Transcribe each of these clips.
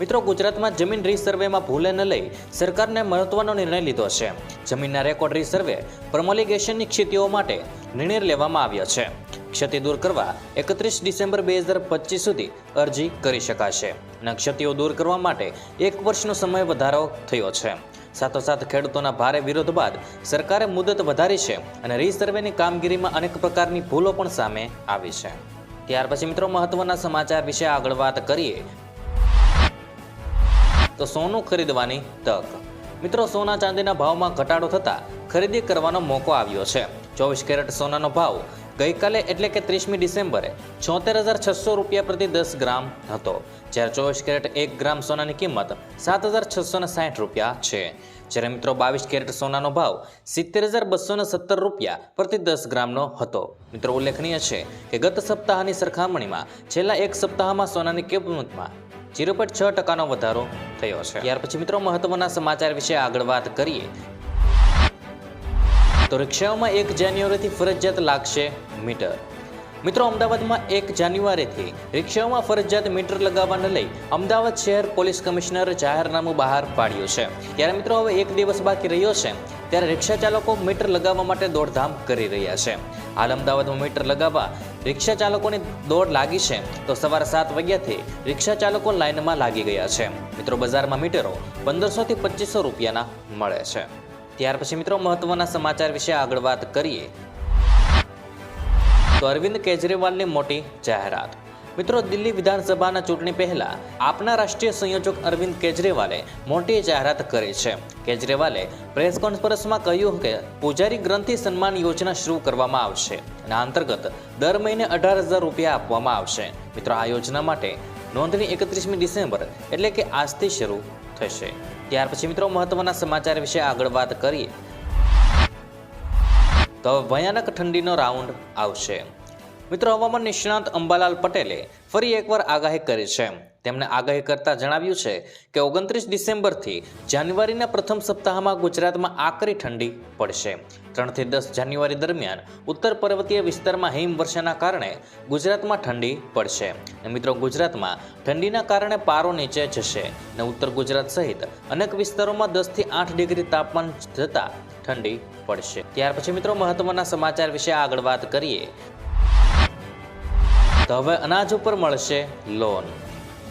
મિત્રો, ગુજરાતમાં જમીન રીસર્વેમાં ભૂલોને લઈ સરકારને મહત્વનો નિર્ણય લીધો છે. જમીનના રેકોર્ડ રીસર્વે પ્રમોલિગેશનની ક્ષતિઓ માટે નિર્ણય લેવામાં આવ્યો છે. ક્ષતિ દૂર કરવા એકત્રીસ ડિસેમ્બર બે હજાર પચીસ સુધી અરજી કરી શકાશે અને ક્ષતિઓ દૂર કરવા માટે એક વર્ષનો સમય વધારો થયો છે. સાથોસાથ ખેડૂતોના ભારે વિરોધ બાદ સરકારે મુદત વધારી છે અને રીસર્વેની કામગીરીમાં અનેક પ્રકારની ભૂલો પણ સામે આવી છે. ત્યાર પછી મિત્રો, મહત્વના સમાચાર વિશે આગળ વાત કરીએ. તો સોનું ખરીદવાની તક. મિત્રો, સોના ચાંદીના ભાવમાં ઘટાડો થતાં ખરીદી કરવાનો મોકો આવ્યો છે. ચોવીસ કેરેટ સોનાનો ભાવ ગઈકાલે એટલે કે ત્રીસમી ડિસેમ્બરે છોતેર હજાર છસો રૂપિયા પ્રતિ દસ ગ્રામ હતો. જ્યારે ચોવીસ કેરેટ એક ગ્રામ સોનાની કિંમત સાત હજાર છસો ને સાઠ રૂપિયા છે. જ્યારે મિત્રો, બાવીસ કેરેટ સોનાનો ભાવ સિત્તેર હજાર બસો ને સત્તર રૂપિયા પ્રતિ દસ ગ્રામનો હતો. મિત્રો, ઉલ્લેખનીય છે કે ગત સપ્તાહની સરખામણીમાં છેલ્લા એક સપ્તાહમાં સોનાની કિંમતમાં જીરો પોઈન્ટ છ ટકાનો વધારો થયો છે. ત્યાર પછી મિત્રો મહત્વના સમાચાર વિશે આગળ વાત કરીએ. તો રિક્ષાઓમાં એક જાન્યુઆરીથી ફરજિયાત લાગશે મીટર. મિત્રો અમદાવાદમાં એક જાન્યુઆરીથી રિક્ષાઓમાં ફરજિયાત મીટર લગાવવાને લઈ અમદાવાદ શહેર પોલીસ કમિશનર જાહેરનામું બહાર પાડ્યું છે. ત્યારે મિત્રો હવે એક દિવસ બાકી રહ્યો છે. ત્યારે રિક્ષા ચાલકો મીટર લગાવવા માટે દોડધામ કરી રહ્યા છે. હાલ અમદાવાદમાં મીટર લગાવવા રિક્ષા ચાલકોની દોડ લાગી છે, તો સવારે સાત વાગ્યાથી રિક્ષા ચાલકો લાઇનમાં લાગી ગયા છે. મિત્રો, બજારમાં મીટરો પંદરસોથી પચીસો રૂપિયાના મળે છે. ત્યાર પછી મિત્રો, મહત્વના સમાચાર વિશે આગળ વાત કરીએ. તો અરવિંદ કેજરીવાલની મોટી જાહેરાત. મિત્રો, દિલ્હી વિધાનસભાના ચૂંટણી પહેલા આપના રાષ્ટ્રીય સંયોજક અરવિંદ કેજરીવાલે મોટી જાહેરાત કરી છે. કેજરીવાલે પ્રેસ કોન્ફરન્સમાં કહ્યું કે પૂજારી ગ્રંથિ સન્માન યોજના શરૂ કરવામાં આવશે અને અંતર્ગત દર મહિને અઢાર હજાર રૂપિયા આપવામાં આવશે. મિત્રો, આ યોજના માટે નોંધણી એકત્રીસમી ડિસેમ્બર એટલે કે આજથી શરૂ થશે. ત્યાર પછી મિત્રો, મહત્વના સમાચાર વિશે આગળ વાત કરીએ. તો ભયાનક ઠંડીનો રાઉન્ડ આવશે. મિત્રો હવામાન નિષ્ણાંત અંબાલાલ પટેલે ફરી એકવાર આગાહી કરી છે. તેમણે આગાહી કરતા જણાવ્યું છે કે ઓગણત્રીસ ડિસેમ્બરથી જાન્યુઆરીના પ્રથમ સપ્તાહમાં ગુજરાતમાં આકરી ઠંડી પડશે. ત્રણથી દસ જાન્યુઆરી દરમિયાન ઉત્તર પર્વતીય વિસ્તારમાં હિમવર્ષાના કારણે ગુજરાતમાં ઠંડી પડશે અને મિત્રો ગુજરાતમાં ઠંડીના કારણે પારો નીચે જશે અને ઉત્તર ગુજરાત સહિત અનેક વિસ્તારોમાં દસથી આઠ ડિગ્રી તાપમાન જતાં ઠંડી પડશે. ત્યાર પછી મિત્રો મહત્વના સમાચાર વિશે આગળ વાત કરીએ. તો હવે અનાજ ઉપર મળશે લોન.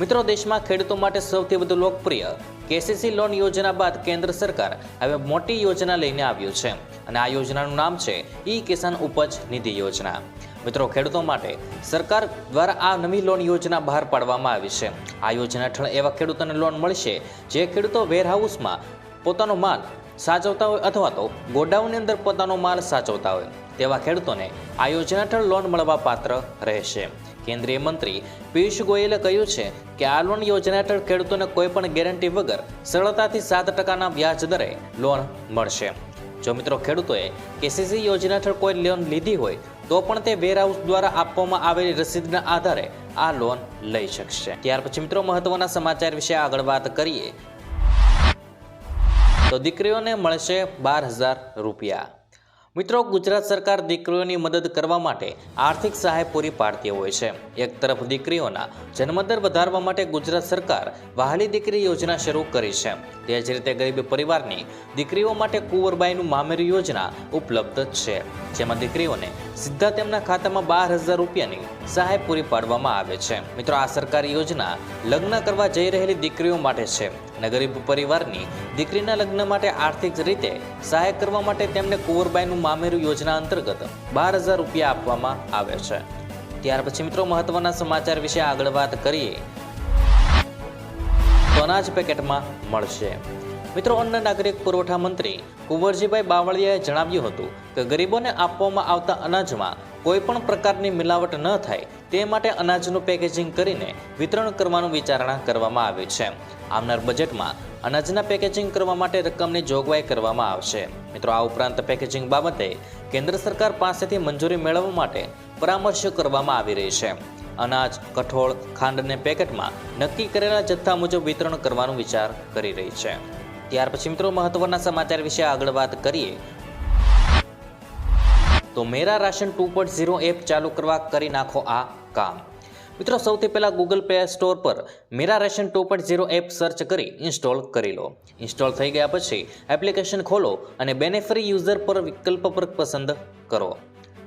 મિત્રો, દેશમાં ખેડૂતો માટે સૌથી વધુ લોકપ્રિય કેસીસી લોન યોજના બાદ કેન્દ્ર સરકાર હવે મોટી યોજના લઈને આવ્યું છે અને આ યોજનાનું નામ છે ઈ કિસાન ઉપજ નિધિ યોજના. મિત્રો, ખેડૂતો માટે સરકાર દ્વારા આ નવી લોન યોજના બહાર પાડવામાં આવી છે. આ યોજના હેઠળ એવા ખેડૂતોને લોન મળશે જે ખેડૂતો વેરહાઉસમાં પોતાનો માલ સાચવતા હોય અથવા તો ગોડાઉનની અંદર પોતાનો માલ સાચવતા હોય, તેવા ખેડૂતોને આ યોજના હેઠળ લોન મળવા પાત્ર રહેશે. કેન્દ્રીય મંત્રી પિયુષ ગોયલે કહ્યું છે કે આ લોન યોજના હેઠળ ખેડૂતોને કોઈ પણ ગેરંટી વગર સરળતાથી સાત ટકાના વ્યાજ દરે લોન મળશે. જો મિત્રો ખેડૂતોએ કેસીસી યોજના હેઠળ કોઈ લોન લીધી હોય, તો પણ તે વેરહાઉસ દ્વારા આપવામાં આવેલી રસીદના આધારે આ લોન લઈ શકશે. ત્યાર પછી મિત્રો મહત્વના સમાચાર વિશે આગળ વાત કરીએ. તો દીકરીઓને મળશે બાર હજાર રૂપિયા. મિત્રો, ગુજરાત સરકાર દીકરીઓની મદદ કરવા માટે આર્થિક સહાય પૂરી પાડતી હોય છે. એક તરફ દીકરીઓના જન્મદર વધારવા માટે ગુજરાત સરકાર વહાલી દીકરી યોજના શરૂ કરી છે. તે જ રીતે ગરીબ પરિવારની દીકરીઓ માટે કુંવરબાઈનું મામેરું યોજના ઉપલબ્ધ છે. જેમાં દીકરીઓને સીધા તેમના ખાતામાં બાર હજાર રૂપિયાની સહાય પૂરી પાડવામાં આવે છે. મિત્રો, આ સરકારી યોજના લગ્ન કરવા જઈ રહેલી દીકરીઓ માટે છે અને ગરીબ પરિવારની દીકરીના લગ્ન માટે આર્થિક રીતે સહાય કરવા માટે તેમને કુંવરબાઈનું મામેરું યોજના અંતર્ગત બાર હજાર રૂપિયા આપવામાં આવે છે. ત્યાર પછી મિત્રો મહત્વના સમાચાર વિશે આગળ વાત કરીએ. તો અનાજ પેકેટમાં મળશે. મિત્રો અન્ન નાગરિક પુરવઠા મંત્રી કુંવરજીભાઈ બાવળિયાએ જણાવ્યું હતું કે ગરીબોને આપવામાં આવતા અનાજમાં કોઈ પણ પ્રકારની મિલાવટ ન થાય તે માટે અનાજનું પેકેજિંગ કરીને વિતરણ કરવાનું વિચારણા કરવામાં આવી છે. આવનાર બજેટમાં અનાજના પેકેજિંગ કરવા માટે રકમની જોગવાઈ કરવામાં આવશે. મિત્રો, આ ઉપરાંત પેકેજિંગ બાબતે કેન્દ્ર સરકાર પાસેથી મંજૂરી મેળવવા માટે પરામર્શ કરવામાં આવી રહી છે. અનાજ, કઠોળ ખાંડને પેકેટમાં નક્કી કરેલા જથ્થા મુજબ વિતરણ કરવાનો વિચાર કરી રહી છે. ત્યાર પછી મિત્રો, મહત્વના સમાચાર વિશે આગળ વાત કરીએ. તો Mera ration two point zero app ચાલુ કરવા કરી નાખો આ કામ. મિત્રો, સૌથી પહેલાં ગૂગલ પ્લે સ્ટોર પર Mera ration two point zero app search કરી ઇન્સ્ટોલ કરી લો. ઇન્સ્ટોલ થઈ ગયા પછી એપ્લિકેશન ખોલો અને બેનેફરી યુઝર પર વિકલ્પ પર પસંદ કરો.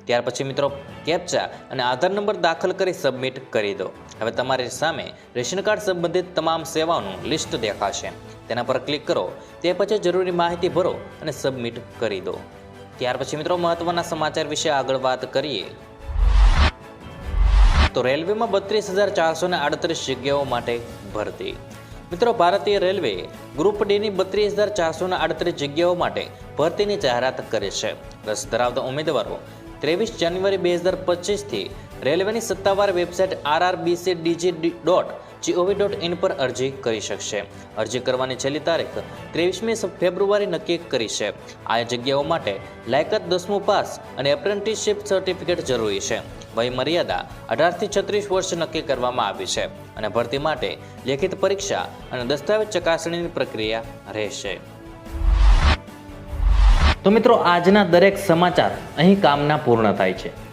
ત્યાર પછી મિત્રો કેપ્ચા અને આધાર નંબર દાખલ કરી સબમિટ કરી દો. હવે તમારી સામે રેશન કાર્ડ સંબંધિત તમામ સેવાઓનું લિસ્ટ દેખાશે. તેના પર ક્લિક કરો. તે પછી જરૂરી માહિતી ભરો અને સબમિટ કરી દો. ત્યાર પછી મિત્રો મહત્વના સમાચાર વિશે આગળ વાત કરીએ. તો રેલવેમાં બત્રીસ હજાર ચારસો ને આડત્રીસ જગ્યાઓ માટે ભરતી. મિત્રો ભારતીય રેલવે ગ્રુપ ડીની બત્રીસ હજાર ચારસો ને આડત્રીસ જગ્યાઓ માટે ભરતીની જાહેરાત કરી છે. રસ ધરાવતા ઉમેદવારો ત્રેવીસ જાન્યુઆરી બે હજાર પચીસથી રેલવેની સત્તાવાર website RRBC DG dot GOV dot in પર અરજી કરી શકશે. અરજી કરવાની છેલ્લી તારીખ ત્રેવીસમી ફેબ્રુઆરી નક્કી કરી છે. આ જગ્યાઓ માટે લાયકાત દસમું પાસ અને એપ્રેન્ટિસશીપ સર્ટિફિકેટ જરૂરી છે. વયમર્યાદા અઢારથી છત્રીસ વર્ષ નક્કી કરવામાં આવી છે અને ભરતી માટે લેખિત પરીક્ષા અને દસ્તાવેજ ચકાસણીની પ્રક્રિયા રહેશે. તો મિત્રો, આજના દરેક સમાચાર અહીં કામના પૂર્ણ થાય છે.